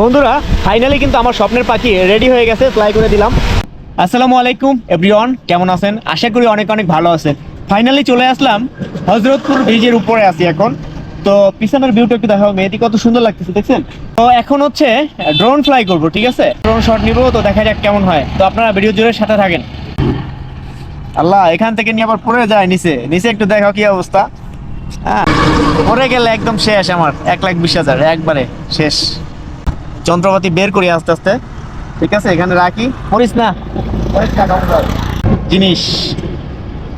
বন্ধুরা ফাইনালি কিন্তু আমার স্বপ্নের পাখি রেডি হয়ে গেছে ফ্লাই করে দিলাম। আসসালামু আলাইকুম এভরিওয়ান কেমন আছেন? আশা করি অনেক অনেক ভালো আছেন। ফাইনালি চলে আসলাম, হজরতপুর ব্রিজের উপরে আছি এখন। তো পিছনের ভিউটা একটু দেখাও মেয়েটি কত সুন্দর লাগতেছে, দেখছেন? তো এখন হচ্ছে ড্রোন ফ্লাই করব, ঠিক আছে? ড্রোন শট নিব, তো দেখা যাক কেমন হয়। তো আপনারা ভিডিও জুড়ে সাথে থাকেন। আল্লাহ, এখান থেকে নিয়ে আবার পড়ে যায় নিচে। নিচে একটু দেখাও কি অবস্থা। হ্যাঁ পড়ে গেলে একদম শেষ আমার, এক লাখ বিশ হাজার, একবারে শেষ। যন্ত্রপাতি বের করি আস্তে আস্তে। ঠিক আছে এখানে রাখি। পড়িস না। জিনিস।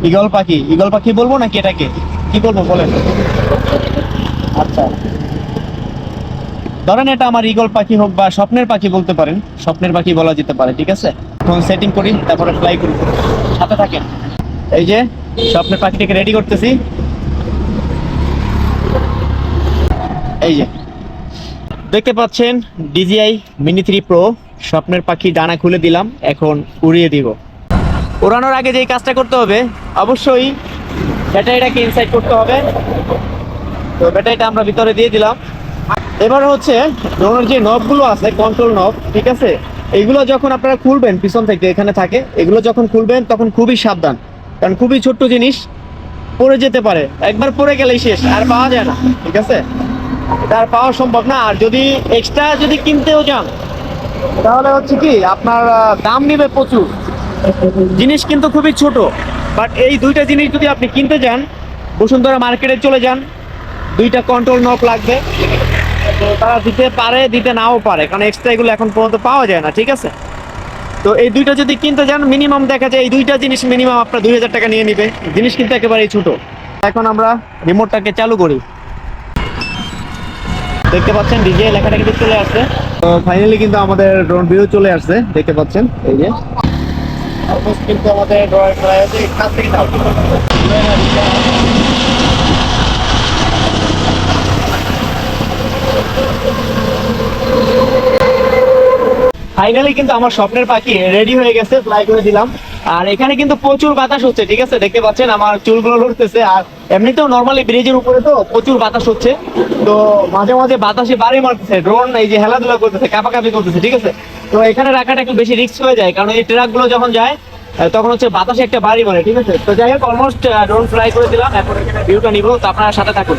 ইগল পাখি। ইগল পাখি বলব নাকি এটাকে? কি বলব বলেন। আচ্ছা। ধরেন এটা আমার ইগল পাখি হোক বা স্বপ্নের পাখি বলতে পারেন। স্বপ্নের পাখি বলা যেতে পারে ঠিক আছে? এখন সেটিং করি তারপরে ফ্লাই করি। সাথে থাকেন। এই যে স্বপ্নের পাখিটাকে রেডি করতেছি। এই যে। দেখতে পাচ্ছেন ডিজিআই মিনি থ্রি প্রো স্বপ্নের পাখি ডানা খুলে দিলাম, এখন উড়িয়ে দিব। উড়ানোর আগে যেই কাজটা করতে হবে, অবশ্যই ব্যাটারিটাকে ইনসাইড করতে হবে। তো ব্যাটারিটা আমরা ভিতরে দিয়ে দিলাম। এবার হচ্ছে ড্রোনের যে নবগুলো আছে কন্ট্রোল নব ঠিক আছে? এগুলো যখন আপনারা খুলবেন, পিছন থেকে এখানে থাকে, এগুলো যখন খুলবেন, তখন খুবই সাবধান। কারণ খুবই ছোট্ট জিনিস, পড়ে যেতে পারে। একবার পড়ে গেলেই শেষ, আর পাওয়া যায় না, ঠিক আছে? তার পাওয়া সম্ভব না। আর যদি এক্সট্রা যদি কিনতেও যান তাহলে হচ্ছে কি, আপনার দাম নিবে প্রচুর। জিনিস কিন্তু খুবই ছোট বাট এই দুইটা জিনিস যদি আপনি কিনতে যান বসুন্ধরা মার্কেটে চলে যান, দুইটা কন্ট্রোল নক লাগবে। তারা দিতে পারে, দিতে নাও পারে, কারণ এক্সট্রা এগুলো এখন পর্যন্ত পাওয়া যায় না, ঠিক আছে? তো এই দুইটা যদি কিনতে যান মিনিমাম দেখা যায় এই দুইটা জিনিস মিনিমাম আপনার দুই হাজার টাকা নিয়ে নিবে। জিনিস কিন্তু একেবারেই ছোট। এখন আমরা রিমোটটাকে চালু করি। দেখতে পাচ্ছেন ডিজে লেখাটা কিন্তু চলে আসছে। ফাইনালি কিন্তু আমাদের ড্রোন ভিউ চলে আসছে, দেখতে পাচ্ছেন, এই যে। কিন্তু আমাদের ড্রোন হচ্ছে ফাইনালি কিন্তু আমার স্বপ্নের পাখি রেডি হয়ে গেছে ফ্লাই করে দিলাম। আর এখানে কিন্তু প্রচুর বাতাস হচ্ছে, ঠিক আছে? দেখতে পাচ্ছেন আমার চুলগুলো লড়তেছে। আর এমনিতেও নর্মালি ব্রিজের উপরে তো প্রচুর বাতাস হচ্ছে। তো মাঝে মাঝে বাতাসে বাড়ি মারতেছে ড্রোন এই যে হেলাধুলা করতেছে, কাপাকাপি করতেছে, ঠিক আছে? তো এখানে রাখাটা একটু বেশি রিস্ক হয়ে যায়, কারণ এই ট্রাকগুলো যখন যায় তখন হচ্ছে বাতাসে একটা বাড়ি মারে, ঠিক আছে? তো যাই হোক অলমোস্ট ড্রোন ফ্লাই করে দিলাম, এখন এখানে ভিউটা নিবো, তো আপনারা সাথে থাকুন।